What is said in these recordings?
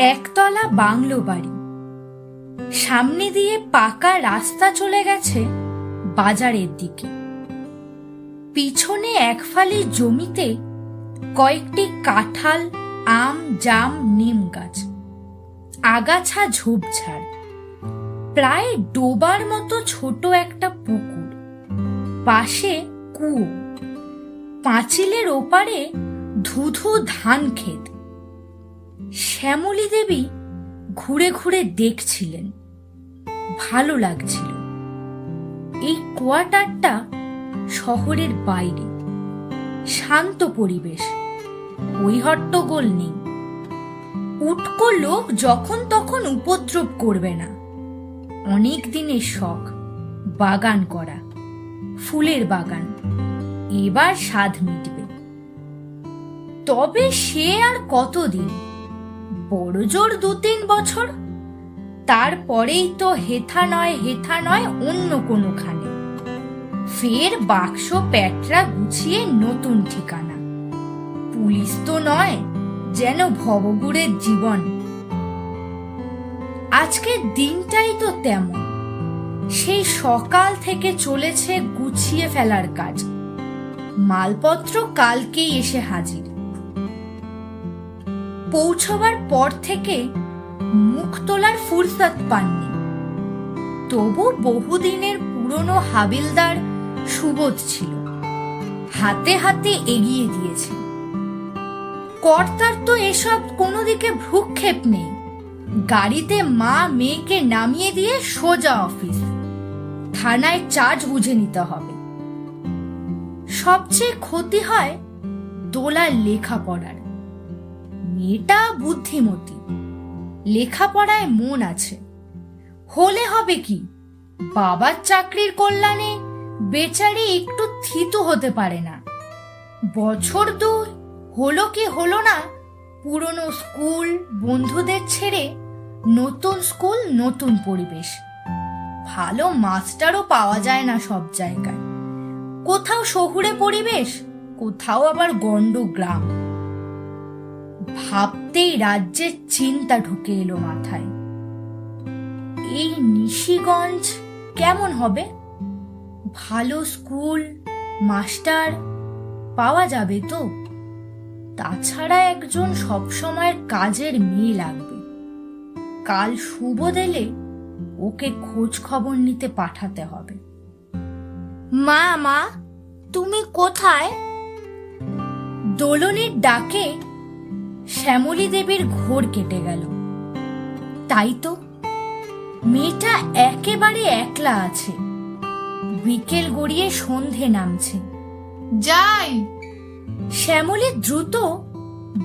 একতলা বাংলো বাড়ি। সামনে দিয়ে পাকা রাস্তা চলে গেছে বাজারের দিকে। পিছনে এক ফালি জমিতে কয়েকটি কাঁঠাল, আম, জাম, নিম গাছ, আগাছা ঝোপঝাড়, প্রায় ডোবার মতো ছোট একটা পুকুর, পাশে কুয়ো, পাঁচিলের ওপারে ধুধু ধান ক্ষেত শ্যামলী দেবী ঘুরে ঘুরে দেখছিলেন। ভালো লাগছিল। এই কোয়ার্টারটা শহরের বাইরে। শান্ত পরিবেশ ওই হট্টগোল নেই। উটকো লোক যখন তখন উপদ্রব করবে না। অনেক দিনের শখ, বাগান করা, ফুলের বাগান, এবার স্বাদ মিটবে। তবে সে আর কতদিন বড় জোর দু তিন বছর? তারপরেই তো হেথা নয় হেথা নয় অন্য কোনোখানে। ফের বাক্স প্যাটরা গুছিয়ে নতুন ঠিকানা। পুলিশ তো নয়, যেন ভবগুড়ের জীবন। আজকের দিনটাই তো তেমন। সেই সকাল থেকে চলেছে গুছিয়ে ফেলার কাজ। মালপত্র কালকেই এসে হাজির। পৌঁছবার পর থেকে মুখ তোলার ফুরসত পাননি। তবু বহুদিনের পুরনো হাবিলদার সুবোধ ছিল। হাতে হাতে এগিয়ে দিয়েছে। কর্তার তো এসব কোনো দিকে ভ্রুক্ষেপ নেই। গাড়িতে মা মেয়েকে নামিয়ে দিয়ে সোজা অফিস। থানায় চার্জ বুঝে নিতে হবে। সবচেয়ে ক্ষতি হয় দোলার লেখাপড়ার। মেয়েটা বুদ্ধিমতী। লেখাপড়ায় মন আছে। হলে হবে কি? বাবার চাকরির কল্যাণে বেচারি একটু থিতু হতে পারে না। বছর দু হলো কি হলো না, পুরনো স্কুল বন্ধুদের ছেড়ে নতুন স্কুল, নতুন পরিবেশ। ভালো মাস্টারও পাওয়া যায় না সব জায়গায়। কোথাও শহুরে পরিবেশ, কোথাও আবার গন্ড গ্রাম ভাবতেই রাজ্যের চিন্তা ঢুকে এলো মাথায়। এই নিশিগঞ্জ কেমন হবে? ভালো স্কুল, মাস্টার পাওয়া যাবে তো? তাছাড়া একজন সবসময়ের কাজের মেয়ে লাগবে। কাল শুভ দিলে ওকে খোঁজ খবর নিতে পাঠাতে হবে। মা মা, তুমি কোথায়? দোলনের ডাকে শ্যামলী দেবীর ঘোর কেটে গেল। তাই তো মেয়েটা একেবারে একলা আছে। বিকেল গড়িয়ে সন্ধে নামছে। যাই। শ্যামলী দ্রুত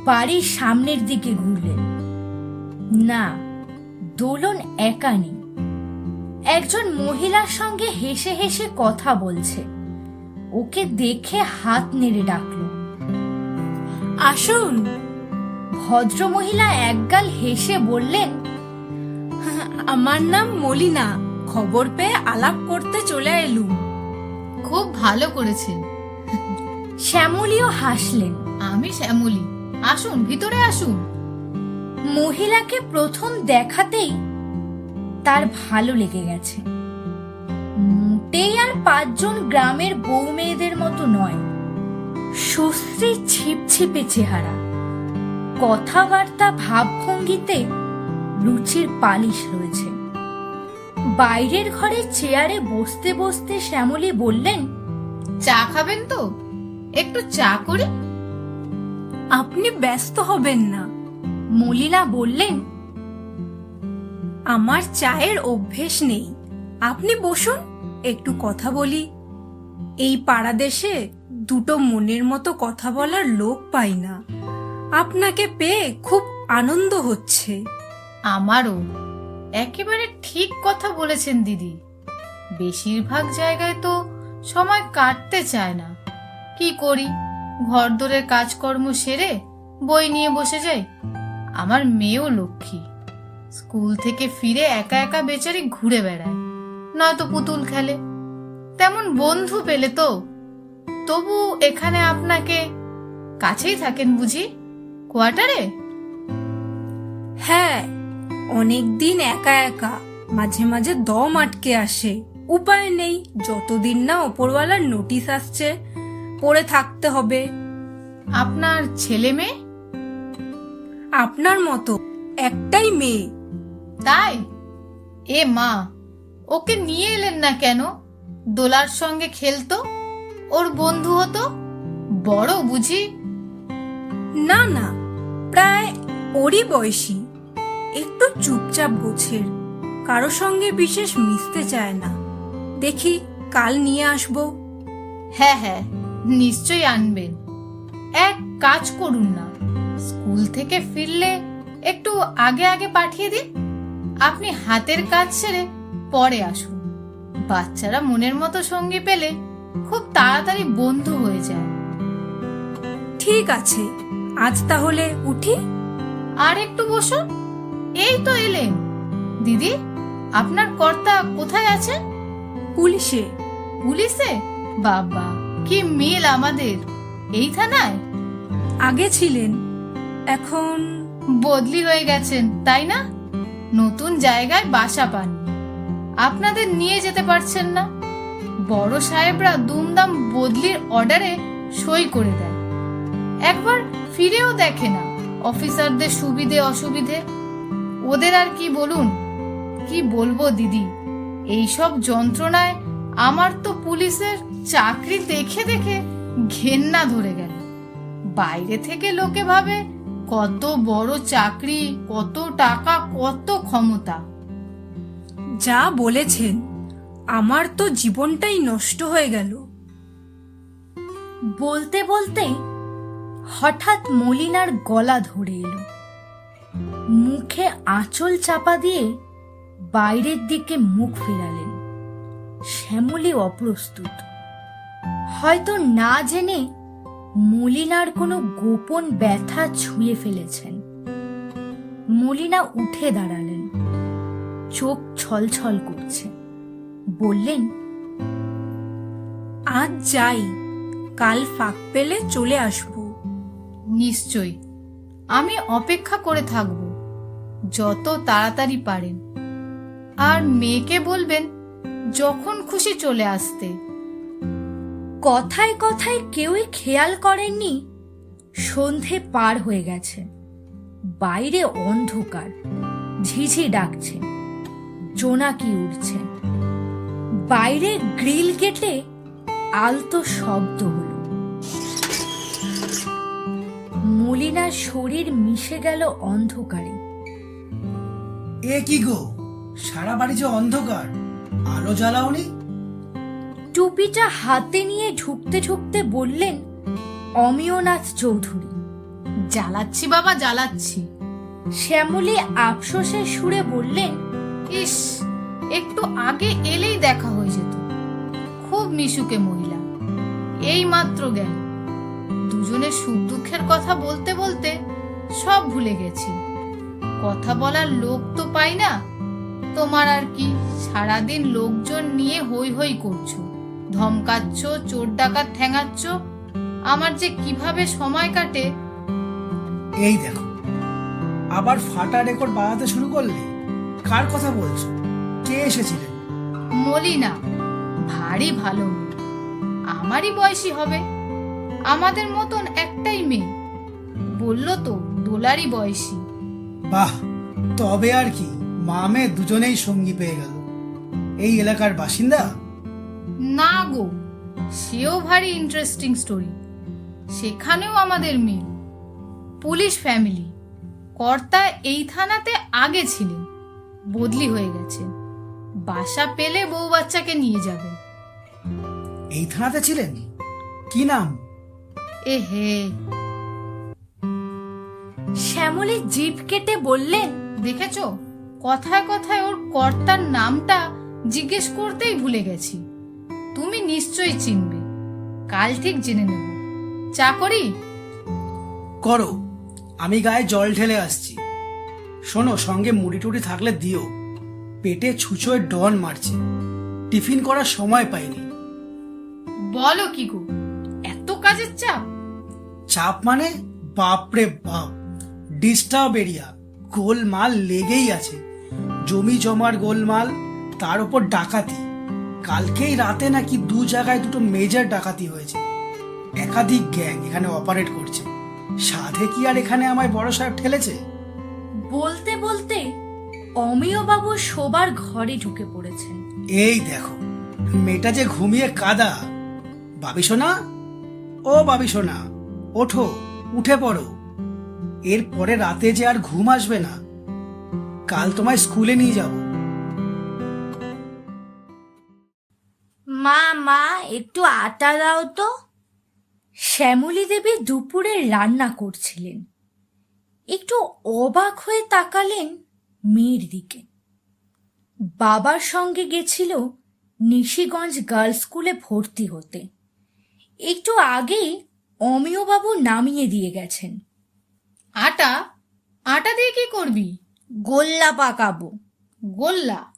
বাড়ির সামনের দিকে ঘুরলেন না দোলন একা নেই। একজন মহিলার সঙ্গে হেসে হেসে কথা বলছে। ওকে দেখে হাত নেড়ে ডাকলো। আসুন। ভদ্র মহিলা একগাল হেসে বললেন আমার নাম মলিনা খবর পেয়ে আলাপ করতে চলে এলুম। খুব ভালো করেছেন। শ্যামলীও হাসলেন। আমি শ্যামলী আসুন ভিতরে আসুন। মহিলাকে প্রথম দেখাতেই তার ভালো লেগে গেছে। মোটেই আর পাঁচজন গ্রামের বউ মেয়েদের মতো নয় সুশ্রী ছিপছিপে চেহারা। কথাবার্তা ভাবভঙ্গিতে রুচির পালিশ রয়েছে। বাইরের ঘরে চেয়ারে বসতে বসতে শ্যামলী বললেন চা খাবেন তো? একটু চা করি? আপনি ব্যস্ত হবেন না। মলিনা বললেন আমার চায়ের অভ্যেস নেই। আপনি বসুন একটু কথা বলি। এই পাড়া দেশে দুটো মনের মতো কথা বলার লোক পাই না। আপনাকে পেয়ে খুব আনন্দ হচ্ছে। আমারও। একেবারে ঠিক কথা বলেছেন দিদি। বেশিরভাগ জায়গায় তো সময় কাটতে চায় না। কি করি? ঘরদোরের কাজকর্ম সেরে বই নিয়ে বসে যাই। আমার মেয়েও লক্ষ্মী। স্কুল থেকে ফিরে একা একা বেচারি ঘুরে বেড়ায়। নয়তো পুতুল খেলে। তেমন বন্ধু পেলে তো। তবু এখানে আপনাকে কাছেই থাকেন বুঝি? কোয়ার্টারে? হ্যাঁ অনেক দিন একা একা মাঝে মাঝে দম আটকে আসে। উপায় নেই যতদিন না ওপরওয়ালার নোটিশ আসছে পড়ে থাকতে হবে। আপনার ছেলে মেয়ে? আপনার মতো একটাই মেয়ে। তাই? এ মা ওকে নিয়ে এলেন না কেন? দোলার সঙ্গে খেলতো? ওর বন্ধু হতো? বড় বুঝি? না না প্রায় ওরই বয়সী। একটু চুপচাপ গোছের কারও সঙ্গে বিশেষ মিশতে চায় না। দেখি কাল নিয়ে আসব। হ্যাঁ হ্যাঁ নিশ্চয়ই আনবেন। এক কাজ করুন না স্কুল থেকে ফিরলে একটু আগে আগে পাঠিয়ে দিন। আপনি হাতের কাজ সেরে পরে আসুন। বাচ্চারা মনের মতো সঙ্গী পেলে খুব তাড়াতাড়ি বন্ধু হয়ে যায়। ঠিক আছে আজ তাহলে উঠি। আর একটু বসুন এই তো এলেন। দিদি আপনার কর্তা কোথায় আছেন পুলিশে। পুলিশে? বাবা কি মিল আমাদের। এই থানায়? আগে ছিলেন এখন বদলি হয়ে গেছেন তাই না? নতুন জায়গায় বাসা পান। আপনাদের নিয়ে যেতে পারছেন না। বড় সাহেবরা দুমদাম বদলির অর্ডারে সই করে দেয় একবার ফিরেও দেখে না। অফিসারদের সুবিধে অসুবিধে? ওদের আর কি বলুন? কি বলব দিদি? এইসব যন্ত্রণায় আমার তো পুলিশের চাকরি দেখে দেখে ঘেন্না ধরে গেল। বাইরে থেকে লোকে ভাবে কত বড় চাকরি কত টাকা কত ক্ষমতা। যা বলেছেন আমার তো জীবনটাই নষ্ট হয়ে গেল। বলতে বলতে হঠাৎ মলিনার গলা ধরে এলো। মুখে আঁচল চাপা দিয়ে বাইরের দিকে মুখ ফেরালেন। শ্যামলী অপ্রস্তুত। হয়তো না জেনে মলিনার কোনো গোপন ব্যথা ছুঁয়ে ফেলেছেন। মলিনা উঠে দাঁড়ালেন। চোখ ছলছল করছে। বললেন, আজ যাই, কাল ফাঁক পেলে চলে আসব নিশ্চয়ই। আমি অপেক্ষা করে থাকব, যত তাড়াতাড়ি পারেন। আর মেয়েকে বলবেন, যখন খুশি চলে আসতে। কথায় কথায় কেউই খেয়াল করেননি, সন্ধে পার হয়ে গেছে। বাইরে অন্ধকার, ঝিঝি ডাকছে, জোনাকি উঠছে। বাইরে গ্রিল গেটে আলতো শব্দ হলো। মলিনার শরীর মিশে গেল অন্ধকারে। এ কি গো? সারা বাড়ি যে অন্ধকার। আলো জ্বালাওনি? টুপিটা হাতে নিয়ে ঢুকতে ঢুকতে বললেন অমিয়নাথ চৌধুরী। জ্বালাচ্ছি বাবা জ্বালাচ্ছি। শ্যামলী আফসোসের সুরে বললেন ইস একটু আগে এলেই দেখা হয়ে যেত। খুব মিশুকে মহিলা। এই মাত্র গেল। দুজনের সুখ দুঃখের কথা বলতে বলতে সব ভুলে গেছি। কথা বলার লোক তো পাই না। তোমার আর কি সারাদিন লোকজন নিয়ে হই হই করছ। ধমকাচ্ছ চোর ডাকাত ঠ্যাঙাচ্ছ আমার যে কীভাবে সময় কাটে। এই দেখো আবার ফাটা রেকর্ড বানাতে শুরু করলে কার কথা বলছো? কে এসেছিলেন মলিনা ভারী ভালো। আমারই বয়সী হবে। আমাদের মতন একটাই মেয়ে। বলল তো দোলারই বয়সী। বাহ তবে আর কি মামে দুজনেই সঙ্গী পেয়ে গেল। এই এলাকার বাসিন্দা? না গো সেও ভারী ইন্টারেস্টিং স্টোরি সেখানেও আমাদের মিল পুলিশ ফ্যামিলি কর্তা এই থানাতে আগে ছিলেন। বদলি হয়ে গেছে। বাসা পেলে বউ বাচ্চাকে নিয়ে যাবেন এই থানাতে ছিলেন? কি নাম? এ হে শ্যামলী জিভ কেটে বললেন দেখেছ কথায় কথায় ওর কর্তার নামটা জিজ্ঞেস করতেই ভুলে গেছি। তুমি নিশ্চয়ই চিনবে। কাল ঠিক জেনে নেব। চা করি? করো। আমি গায়ে জল ঢেলে আসছি। শোনো সঙ্গে মুড়ি টুড়ি থাকলে দিও। পেটে ছুঁচোয় ডন মারছে। টিফিন করার সময় পাইনি। বলো কি গো এত কাজের চাপ? চাপ মানে বাপরে বাপ। ডিস্টার্ব এরিয়া গোলমাল লেগেই আছে। জমি জমার গোলমাল তার উপর ডাকাতি। কালকেই রাতে নাকি দু জায়গায় দুটো মেজর ডাকাতি হয়েছে। একাধিক গ্যাং এখানে অপারেট করছে। সাধে কি আর এখানে আমায় বড় সাহেব ঠেলেছে? বলতে বলতে অমিয়বাবু শোবার ঘরে ঢুকে পড়েছেন। এই দেখো মেয়েটা যে ঘুমিয়ে কাদা। বাবি সোনা? ও বাবি সোনা ওঠো, উঠে পড়ো। এরপরে রাতে যে আর ঘুম আসবে না, কাল তোমায় স্কুলে নিয়ে যাব। মা মা, একটু আটা দাও তো। শ্যামলী দেবী দুপুরে রান্না করছিলেন। একটু অবাক হয়ে তাকালেন মেয়ের দিকে। বাবার সঙ্গে গেছিল নিশিগঞ্জ গার্লস স্কুলে ভর্তি হতে। একটু আগেই অমিয়বাবু নামিয়ে দিয়ে গেছেন। আটা? আটা দিয়ে কি করবি? গোল্লা পাকাবো। গোল্লা?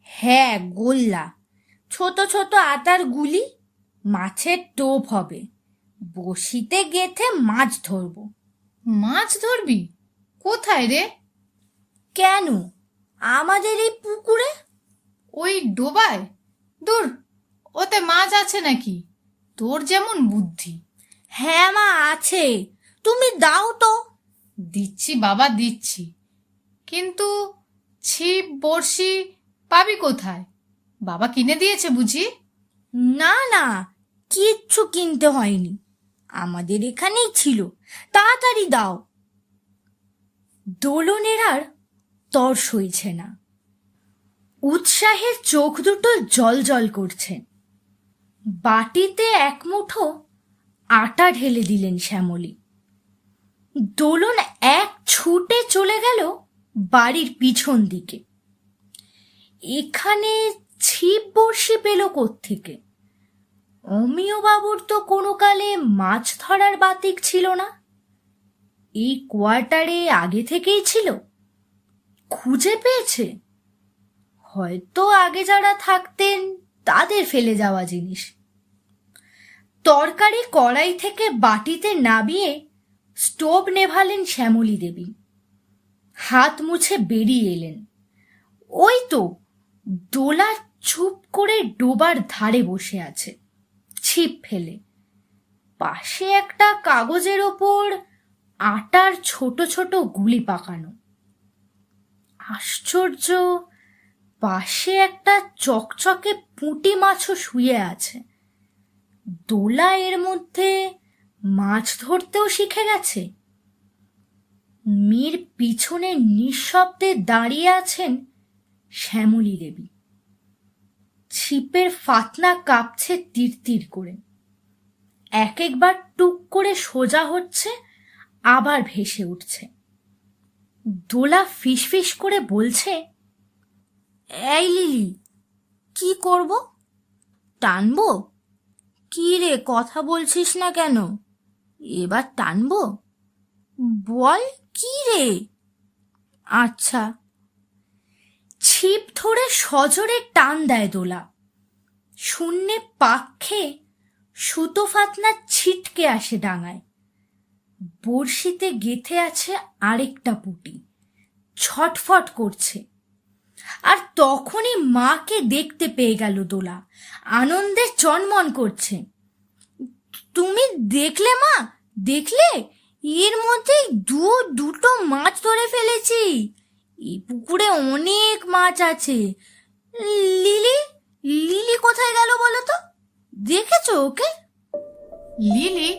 হ্যাঁ গোল্লা। ছোট ছোট আটার গুলি মাছের টোপ হবে। বসিতে গেথে মাছ ধরবো। মাছ ধরবি? কোথায় রে? কেন? আমাদের এই পুকুরে? ওই ডোবায়? দূর, ওতে মাছ আছে নাকি? তোর যেমন বুদ্ধি। হ্যাঁ মা আছে। তুমি দাও তো। দিচ্ছি বাবা দিচ্ছি। কিন্তু ছিপ বড়শি পাবি কোথায়? বাবা কিনে দিয়েছে বুঝি? না না কিচ্ছু কিনতে হয়নি। আমাদের এখানেই ছিল। তাড়াতাড়ি দাও। দোলনের আর তর সইছে না। উৎসাহের চোখ দুটো জল জল করছে। বাটিতে এক মুঠো আটা ঢেলে দিলেন শ্যামলী। দোলন এক ছুটে চলে গেল বাড়ির পিছন দিকে। এখানে ছিপ বড়শি পেল থেকে অমিয় বাবুর তো কোনো কালে মাছ ধরার বাতিক ছিল না। এই কোয়ার্টারে আগে থেকেই ছিল? খুঁজে পেয়েছে? হয়তো আগে যারা থাকতেন তাদের ফেলে যাওয়া জিনিস। তরকারি কড়াই থেকে বাটিতে নাবিয়ে স্টোভ নেভালেন শ্যামলী দেবী। হাত মুছে বেরিয়ে এলেন। ওই তো দোলা চুপ করে ডোবার ধারে বসে আছে। ছিপ ফেলে। পাশে একটা কাগজের ওপর আটার ছোট ছোট গুলি পাকানো। আশ্চর্য, পাশে একটা চকচকে পুঁটি মাছও শুয়ে আছে। দোলা এর মধ্যে মাছ ধরতেও শিখে গেছে। মেয়ের পিছনে নিঃশব্দে দাঁড়িয়ে আছেন শ্যামলী দেবী। ছিপের ফাতনা কাঁপছে তীর তীর করে। এক একবার টুক করে সোজা হচ্ছে, আবার ভেসে উঠছে। দোলা ফিসফিস করে বলছে, এই লিলি, কি করব? টানবো? কি রে, কথা বলছিস না কেন? এবার টানবো? বল, কি রে? আচ্ছা। ছিপ ধরে সজোরে টান দেয় দোলা। শূন্যে পাক খেয়ে সুতো ফাতনা ছিটকে আসে ডাঙায়। বড়শিতে গেথে আছে আরেকটা পুটি। ছটফট করছে। আর তখনই মাকে দেখতে পেয়ে গেল দোলা। আনন্দে চনমন করছে। তুমি দেখলে মা? দেখলে? এর মধ্যে দু দুটো মাছ ধরে ফেলেছি। এই পুকুরে অনেক মাছ আছে। লিলি? লিলি কোথায় গেল বলো তো? দেখেছ ওকে? লিলি?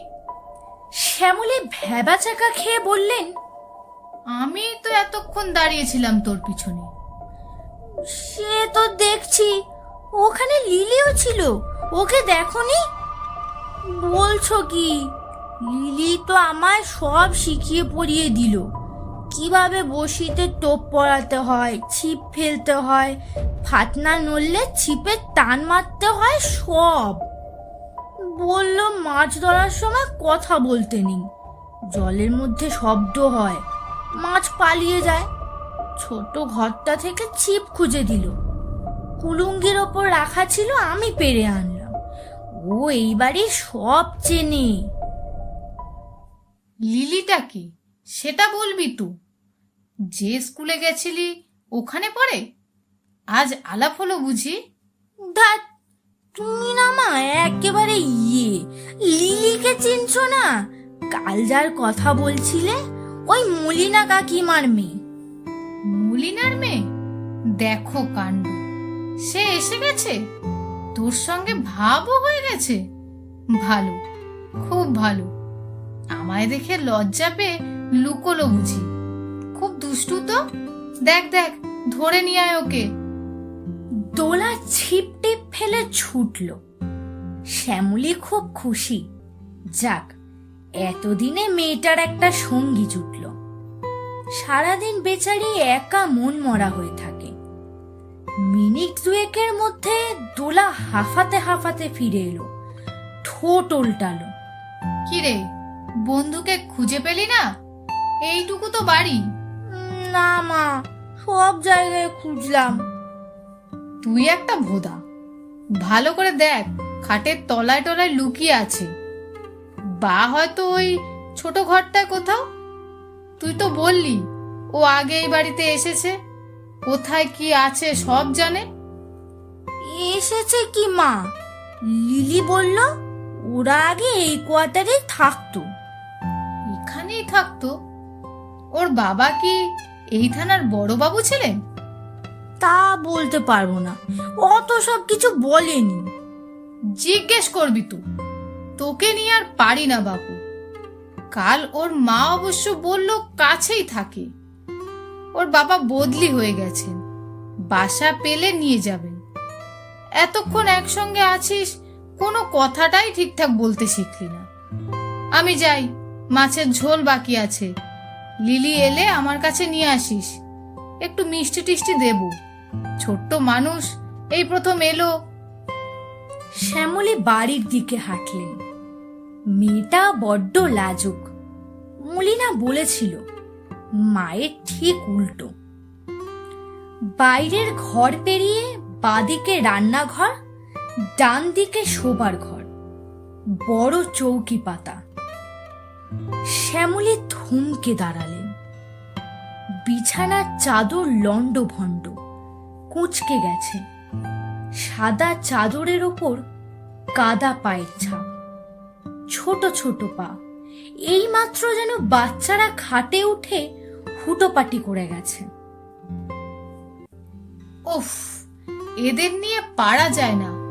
শ্যামলী ভেবা চাকা খেয়ে বললেন আমি তো এতক্ষণ দাঁড়িয়েছিলাম তোর পিছনে। সে তো দেখছি, ওখানে লিলিও ছিল। ওকে দেখনি? বলছো কি? লিলি তো আমায় সব শিখিয়ে পড়িয়ে দিল। কীভাবে বসিতে টোপ পড়াতে হয়, ছিপ ফেলতে হয় ফাতনা নড়লে ছিপে টান মারতে হয়, সব। বলল, মাছ ধরার সময় কথা বলতে নেই। জলের মধ্যে শব্দ হয়, মাছ পালিয়ে যায়। ছোট ঘরটা থেকে ছিপ খুঁজে দিল। কুলুঙ্গির ওপর রাখা ছিল আমি পেরে আনলাম। ও এইবারই সব চেনে। লিলিটা কি? সেটা বলবি তু। যে স্কুলে গেছিলি ওখানে পড়ে? আজ আলাপ হলো বুঝি? ধ্যাৎ তুমি না মা একেবারে ইয়ে। লিলিকে চিনছো না? কাল যার কথা বলছিলে ওই মলিনা কাকিমার মেয়ে। মলিনার মেয়ে? দেখো কাণ্ড। সে এসে গেছে? তোর সঙ্গে ভাবও হয়ে গেছে? ভালো, খুব ভালো। আমায় দেখে লজ্জা পেয়ে লুকোলো বুঝি। খুব দুষ্টু তো? দেখ দেখ, ধরে নিয়ে আয় ওকে। দোলা ছিপ টিপ ফেলে ছুটল। শ্যামলি খুব খুশি। যাক, এতদিনে মেয়েটার একটা সঙ্গী জুটল। সারাদিন বেচারি একা মন মরা হয়ে থাকে। মিনিট দুয়েকের মধ্যে দোলা হাফাতে হাফাতে ফিরে এলো। ঠোঁট উল্টালো। কিরে বন্ধুকে খুঁজে পেলি না? এইটুকু তো বাড়ি। না মা সব জায়গায় খুঁজলাম। তুই একটা ভোদা। ভালো করে দেখ খাটের তলায় টলায় লুকিয়ে আছে। বা হয়তো ওই ছোট ঘরটায় কোথাও তুই তো বললি ও আগে এই বাড়িতে এসেছে। কোথায় কি আছে সব জানে। এসেছে কি মা? লিলি বলল ওরা আগে এই কোয়ার্টারে থাকতো। এখানেই থাকতো। ওর বাবা কি এই থানার বড় বাবু ছিলেন? তা বলতে পারব না। অত সব কিছু বলেনি। জিজ্ঞেস করবি তুই তোকে নিয়ে আর পারি না বাপু। কাল ওর মা অবশ্য বলল, কাছেই থাকে। ওর বাবা বদলি হয়ে গেছেন। বাসা পেলে নিয়ে যাবেন। এতক্ষণ একসঙ্গে আছিস, কোনো কথাটাই ঠিকঠাক বলতে শিখলি না। আমি যাই, মাছের ঝোল বাকি আছে। লিলি এলে আমার কাছে নিয়ে আসিস। একটু মিষ্টি টিষ্টি দেবো। ছোট্ট মানুষ, এই প্রথম এলো। শ্যামলী বাড়ির দিকে হাঁটলেন। মেয়েটা বড্ড লাজুক। মলিনা বলেছিল, মায়ের ঠিক উল্টো। বাইরের ঘর পেরিয়ে বাদিকে রান্নাঘর ডান দিকে শোবার ঘর। বড় চৌকি পাতা। শ্যামলী থমকে দাঁড়ালেন বিছানার চাদর লন্ড ভণ্ড কুঁচকে গেছে। সাদা চাদরের ওপর কাদা পায়ের ছাপ। ছোট ছোট পা। এইমাত্র যেন বাচ্চারা খাটে উঠে হুটোপাটি করে গেছে। উফ এদের নিয়ে পারা যায় না।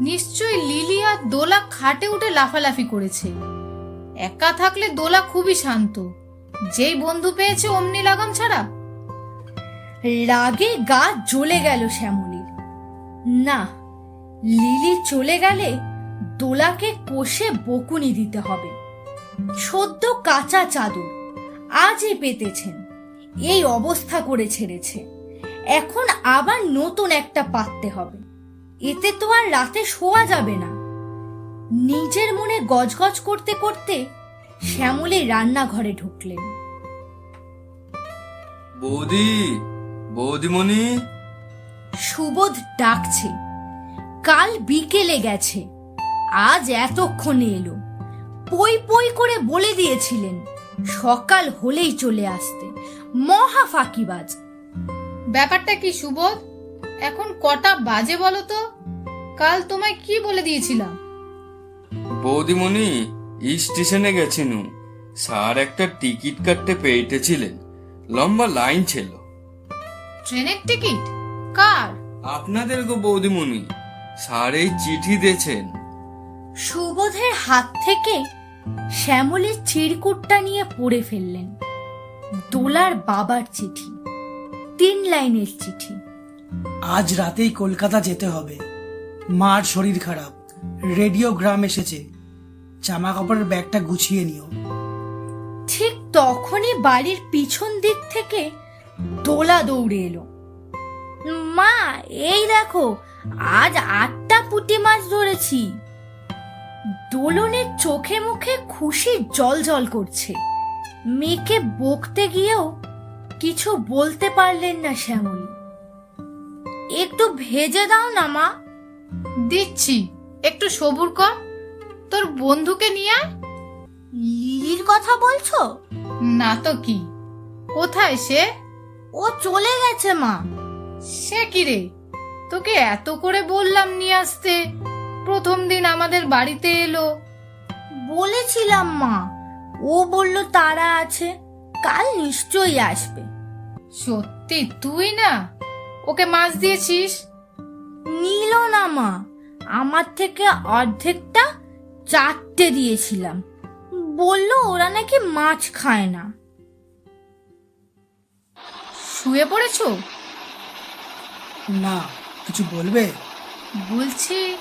নিশ্চয়ই লিলি আর দোলা খাটে উঠে লাফালাফি করেছে। একা থাকলে দোলা খুবই শান্ত। যেই বন্ধু পেয়েছে অমনি লাগাম ছাড়া। রাগে গা জ্বলে গেল শ্যামলীর। না লিলি চলে গেলে দোলাকে কষে বকুনি দিতে হবে। সদ্য কাঁচা চাদর আজই পেতেছেন। এই অবস্থা করে ছেড়েছে। এখন আবার নতুন একটা পাততে হবে। এতে তো আর রাতে শোয়া যাবে না। নিজের মনে গজগজ করতে করতে শ্যামলী রান্নাঘরে ঢুকলেন। বৌদি বৌদিমণি। সুবোধ ডাকছে। কাল বিকেলে গেছে। আজ এতক্ষণে এলো। পই পই করে বলে দিয়েছিলেন সকাল হলেই চলে আসতে। মহা ফাঁকিবাজ। ব্যাপারটা কি সুবোধ এখন কটা বাজে বলো তো? কাল তোমায় কি বলে দিয়েছিলাম? বৌদিমণি স্টেশনে গেছিনু স্যার একটা টিকিট কাটতে পেয়েছিলেন। লম্বা লাইন ছিল। ট্রেনের টিকিট? কার? আপনাদের গো বৌদিমণি। স্যার এই চিঠি দিয়েছেন। সুবোধের হাত থেকে শ্যামলের চিরকুটটা নিয়ে পড়ে ফেললেন। দোলার বাবার চিঠি তিন লাইনের চিঠি। আজ রাতেই কলকাতা যেতে হবে। মার শরীর খারাপ রেডিওগ্রাম এসেছে। জামা কাপড়ের ব্যাগটা গুছিয়ে নিও। ঠিক তখনই বাড়ির পিছন দিক থেকে দোলা দৌড়ে এলো। মা এই দেখো আজ আটটা পুঁটি মাছ ধরেছি। দোলনের চোখে মুখে খুশি জল জল করছে। মেয়েকে বকতে গিয়েও কিছু বলতে পারলেন না শ্যামলী। একটু ভেজে দাও না মা। দিচ্ছি। একটু সবুর কর। তোর বন্ধুকে নিয়ে আয়। লিলির কথা বলছো? না তো কি? কোথায় সে? ও চলে গেছে মা। সে কি রে? তোকে এত করে বললাম নিয়ে আসতে। প্রথম দিন আমাদের বাড়িতে এলো। বলেছিলাম মা। ও বলল তারা আছে। কাল নিশ্চয়ই আসবে। সত্যি? তুই না? ওকে মাছ দিয়েছিস? নিল না মা। আমার থেকে অর্ধেকটা চারটে দিয়েছিলাম। বলল ওরা নাকি মাছ খায় না। শুয়ে পড়েছো? না কিছু বলবে? বলছি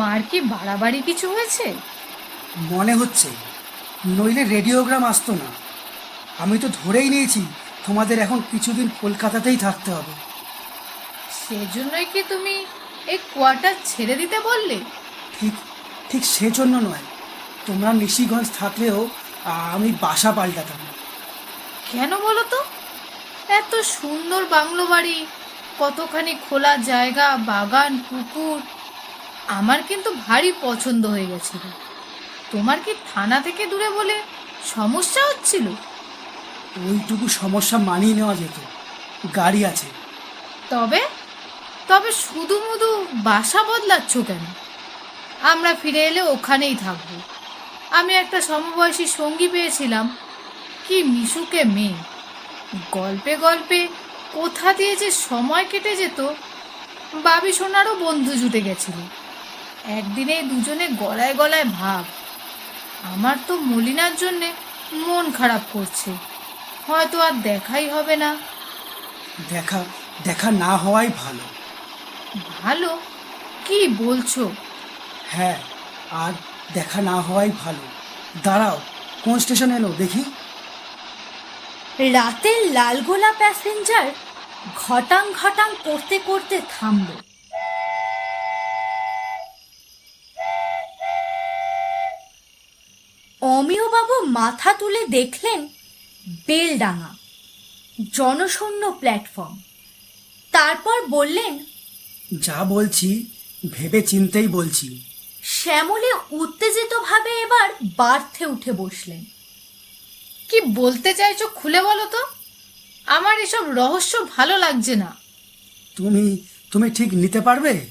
মার কি বাড়াবাড়ি কিছু হয়েছে? মনে হচ্ছে। নইলে রেডিওগ্রাম আসতো না। আমি তো ধরেই নিয়েছি তোমাদের এখন কিছুদিন কলকাতাতেই থাকতে হবে। সেজন্যই কি তুমি এই কোয়ার্টার ছেড়ে দিতে বললে? ঠিক ঠিক সেজন্য নয়। তোমরা নিশিগঞ্জ থাকলেও আমি বাসা পাল্টাতাম। কেন বলো তো? এত সুন্দর বাংলো বাড়ি কতখানি খোলা জায়গা বাগান পুকুর আমার কিন্তু ভারী পছন্দ হয়ে গেছিল। তোমার কি থানা থেকে দূরে বলে সমস্যা হচ্ছিল? ওইটুকু সমস্যা মানিয়ে নেওয়া যেত। গাড়ি আছে। তবে? তবে শুধু মুধু বাসা বদলাচ্ছ কেন? আমরা ফিরে এলে ওখানেই থাকব। আমি একটা সমবয়সী সঙ্গী পেয়েছিলাম। কি মিশুকে মেয়ে। গল্পে গল্পে কোথা দিয়ে যে সময় কেটে যেত বাবি সোনারও বন্ধু জুটে গেছিল। একদিনে দুজনে গলায় গলায় ভাব। আমার তো মলিনার জন্যে মন খারাপ করছে। হয়তো আর দেখাই হবে না। দেখা দেখা না হওয়াই ভালো। ভালো? কি বলছো? হ্যাঁ আর দেখা না হওয়াই ভালো। দাঁড়াও কোন স্টেশন এলো দেখি। রাতের লালগোলা প্যাসেঞ্জার ঘটাং ঘটাং করতে করতে থামলো। অমিয়বাবু মাথা তুলে দেখলেন বেলডাঙা জনশূন্য প্ল্যাটফর্ম। তারপর বললেন যা বলছি ভেবে চিন্তেই বলছি। শ্যামলী উত্তেজিতভাবে এবার বার্থে উঠে বসলেন। কি বলতে চাইছো খুলে বলো তো। আমার এসব রহস্য ভালো লাগছে না। তুমি তুমি ঠিক নিতে পারবে?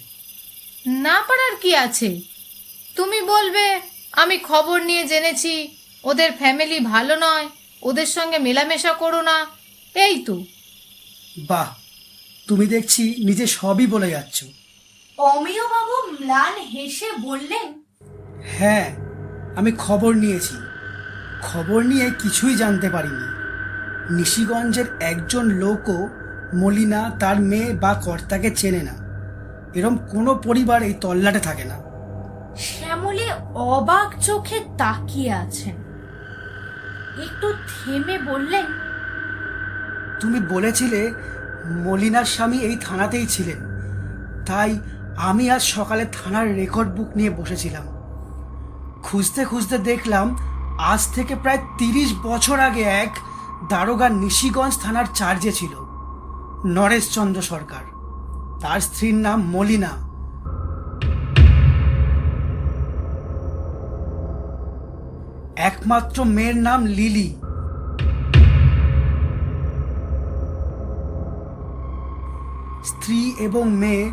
না পারার কি আছে? তুমি বলবে আমি খবর নিয়ে জেনেছি ওদের ফ্যামিলি ভালো নয় ওদের সঙ্গে মেলামেশা করো না। এই তো। বাহ তুমি দেখছি নিজে সবই বলে যাচ্ছ। অমিয়বাবু ম্লান হেসে বললেন হ্যাঁ আমি খবর নিয়েছি। খবর নিয়ে কিছুই জানতে পারিনি। নিশিগঞ্জের একজন লোকও মলিনা তার মেয়ে বা কর্তাকে চেনে না। এরম কোনো পরিবার এই তল্লাটে থাকে না। শ্যামলী অবাক চোখে তাকিয়ে আছেন। একটু থেমে বললেন, তুমি বলেছিলে মলিনার স্বামী এই থানাতেই ছিলেন। তাই আমি আজ সকালে থানার রেকর্ড বুক নিয়ে বসেছিলাম। খুঁজতে খুঁজতে দেখলাম আজ থেকে প্রায় তিরিশ বছর আগে এক দারোগা নিশিগঞ্জ থানার চার্জে ছিল নরেশচন্দ্র সরকার। তার স্ত্রীর নাম মলিনা। একমাত্র মেয়ের নাম লিলি। স্ত্রী এবং মেয়ে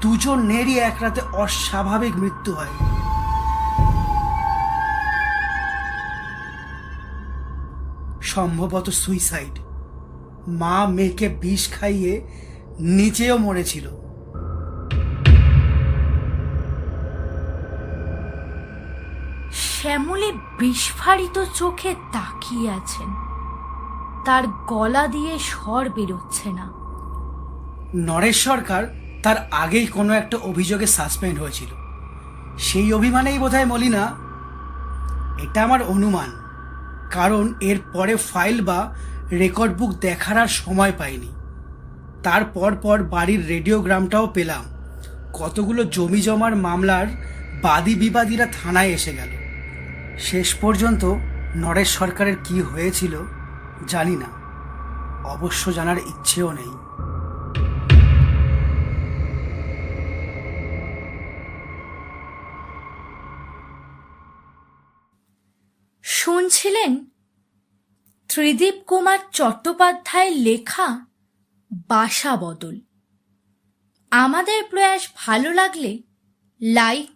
দুজনেরই এক রাতে অস্বাভাবিক মৃত্যু হয়। সম্ভবত সুইসাইড। মা মেয়েকে বিষ খাইয়ে নিজেও মরেছিল। শ্যামলী বিস্ফারিত চোখে তাকিয়ে আছেন তার গলা দিয়ে স্বর বেরোচ্ছে না। নরেশ সরকার তার আগেই কোনো একটা অভিযোগে সাসপেন্ড হয়েছিল। সেই অভিমানেই বোধহয় মলিনা, এটা আমার অনুমান, কারণ এর পরে ফাইল বা রেকর্ড বুক দেখার আর সময় পাইনি। তারপর পর বাড়ির রেডিওগ্রামটাও পেলাম। কতগুলো জমি জমার মামলার বাদী বিবাদীরা থানায় এসে গেল। শেষ পর্যন্ত নরেশ সরকারের কি হয়েছিল জানি না। অবশ্য জানার ইচ্ছেও নেই। শুনছিলেন ত্রিদীপ কুমার চট্টোপাধ্যায়ের লেখা বাসা বদল। আমাদের প্রয়াস ভালো লাগলে লাইক,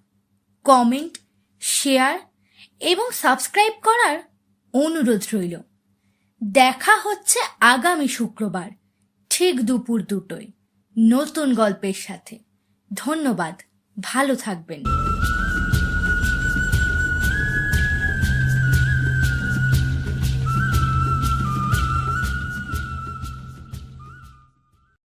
কমেন্ট, শেয়ার এবং সাবস্ক্রাইব করার অনুরোধ রইল। দেখা হচ্ছে আগামী শুক্রবার, ঠিক দুপুর দুটোয় নতুন গল্পের সাথে। ধন্যবাদ, ভালো থাকবেন।